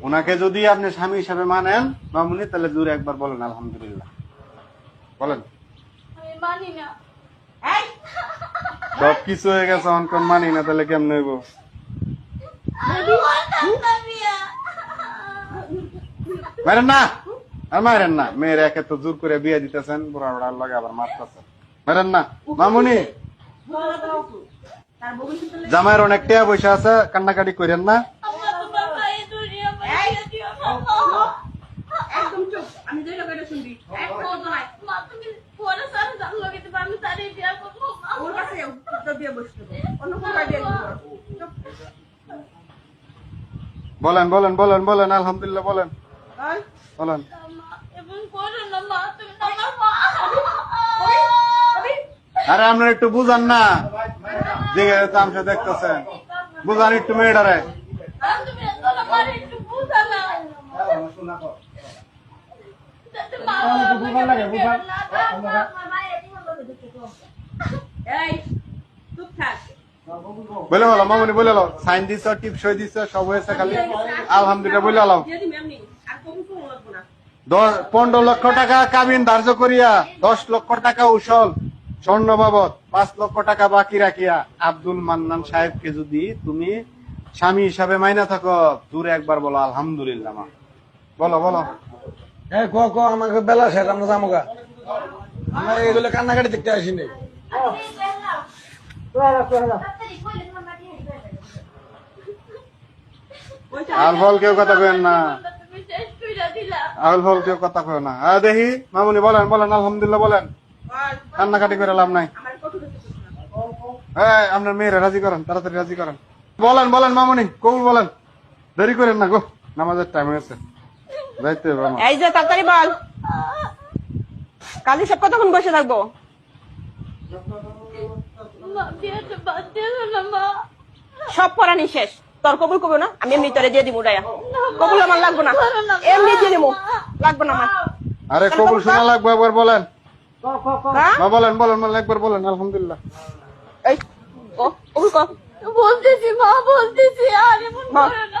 ওনাকে যদি আপনি স্বামী হিসাবে মানেন মামুনি তাহলে দূরে একবার বলেন আলহামদুলিল্লাহ। বলেন। সব কিছু হয়ে গেছে অনকন মানি না তাহলে কেমন হইব? মারেন না! আর মারেন না। মেয়ের একে তো জোর করে বিয়ে দিতেছেন বুড়া বুড়ার লগে আবার মারতেছেন। মারেন না। মামুনি! জামাইয়ের অনেক টিয়া পয়সা আছে কান্নাকাটি করেন না আমার তো বাবা এই দুনিয়া এই, মাইয়া দিও বাবা একদম চুপ। আমি যেটা কইটা শুনবি এক কথা নাই। মা তুমি পরে সারা জানলো কিন্তু আমি তারই বিয়া করব ওর কাছে তোর বিয়ে বসতে অন্য কোথাও বিয়ে করব না। চুপ। বলেন বলেন বলেন বলেন আলহামদুলিল্লাহ বলেন। বলেন। আরে আপনার একটু বুঝান না যে তামসা দেখতেছেন। বুঝান একটু মেয়েটারে। বলে বলো মামনি বলে লো সাইন দিছ টিপ সই দিছ সব হয়েছে খালি। আলহামদুলিল্লাহ বলে পনেরো লক্ষ টাকা কাবিন ধার্য করিয়া দশ লক্ষ টাকা উসল। স্বর্ণ বাবদ পাঁচ লক্ষ টাকা বাকি রাখিয়া আব্দুল মান্নান সাহেবকে যদি তুমি স্বামী হিসাবে মাইনা থাকো দূরে একবার বলো আলহামদুলিল্লাহ মা। বলো বলো। হ্যাঁ ক ক আমাকে বেলা শেষ আমরা যাব গা। আমরা এগুলো কান্নাকাটি দেখতে আসিনি। আল ফল কেউ কথা কেন না। আল ফল কেউ কথা কেউ না। দেখি মামুনি বলেন বলেন আলহামদুলিল্লাহ বলেন। কান্নাকাটি করে লাভ নাই। হ্যাঁ আপনার মেয়েরা রাজি করেন তাড়াতাড়ি রাজি করেন। বলেন বলেন মামুনি কবুল বলেন। দেরি করেন না গো নামাজের টাইম হয়েছে। যাইতে এই যে তাড়াতাড়ি বল। কালি সব কতক্ষণ বসে থাকব? সব পড়ানি শেষ। তোর কবুল কবো না? আমি এমনি তোরে দিয়ে দিব কবুল আমার লাগবো না। এমনি দিয়ে দিব। লাগবো না আমার আরে কবুল শোনা লাগবে একবার বলেন। হ্যাঁ? বলেন বলেন বলেন একবার বলেন আলহামদুলিল্লাহ। এই ও কবুল কর। বলতেছি মা বলতেছি আর এমন মা। করো না।